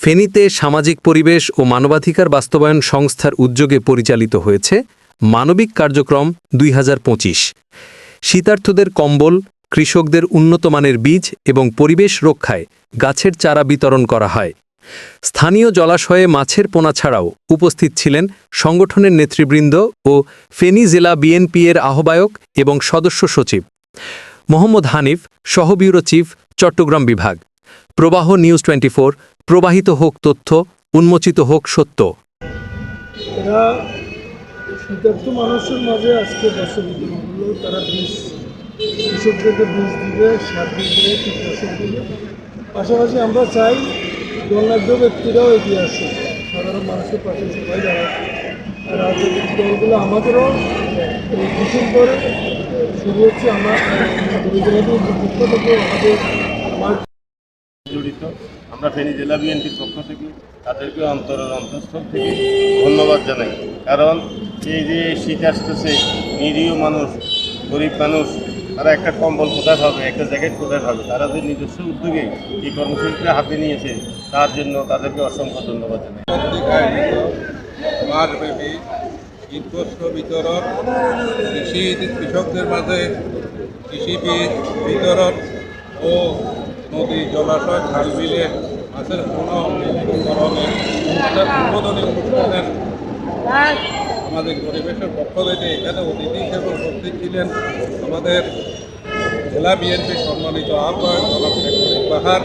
ফেনীতে সামাজিক পরিবেশ ও মানবাধিকার বাস্তবায়ন সংস্থার উদ্যোগে পরিচালিত হয়েছে মানবিক কার্যক্রম দুই হাজার পঁচিশ। শীতার্থদের কম্বল, কৃষকদের উন্নতমানের বীজ এবং পরিবেশ রক্ষায় গাছের চারা বিতরণ করা হয়। স্থানীয় জলাশয়ে মাছের পোনা ছাড়াও উপস্থিত ছিলেন সংগঠনের নেতৃবৃন্দ ও ফেনী জেলা বিএনপি এর আহ্বায়ক এবং সদস্য সচিব। মোহাম্মদ হানিফ সহ ব্যুরো চিফ, চট্টগ্রাম বিভাগ। প্রবাহ নিউজ টোয়েন্টি প্রবাহিত হোক তথ্য, উন্মোচিত হোক সত্য। মানুষের মাঝে আজকে তারা কৃষকদেরকে বীজ দিবে, সার দিবে, কীটনাশক দিবে। পাশাপাশি আমরা চাই দণ্ডাঢ্য ব্যক্তিরাও এগিয়ে আসে সাধারণ মানুষের পাশে সবাই যারা রাজনৈতিক দলগুলো আমাদেরও এই ডিসেম্বরে শুরু হচ্ছে আমরা। থেকে আমাদের জড়িত। আমরা ফেনী জেলা বিএনপির পক্ষ থেকে তাদেরকে অন্তরের অন্তঃস্থল থেকে ধন্যবাদ জানাই। কারণ এই যে শীত আসতেছে, নিরীহ মানুষ, গরিব মানুষ, তারা একটা কম্বল কোথায় পাবে, একটা জ্যাকেট কোথায় পাবে? তারা যে নিজস্ব উদ্যোগে এই কর্মসূচিটা হাতে নিয়েছে, তার জন্য তাদেরকে অসংখ্য ধন্যবাদ জানাই। মাসব্যাপী বিতরণ, কৃষি কৃষকদের মাঝে কৃষি বীজ বিতরণ ও নদী জলাশয় খাল বিলে মাছের ধরনের অনুষ্ঠান উদ্বোধনী অনুষ্ঠানের আমাদের পরিবেশের পক্ষ থেকে এখানে অতিথি হিসেবে উপস্থিত ছিলেন আমাদের জেলা বিএনপি সম্মানিত আহ্বায়ক জলাশয় শেখ বাহার।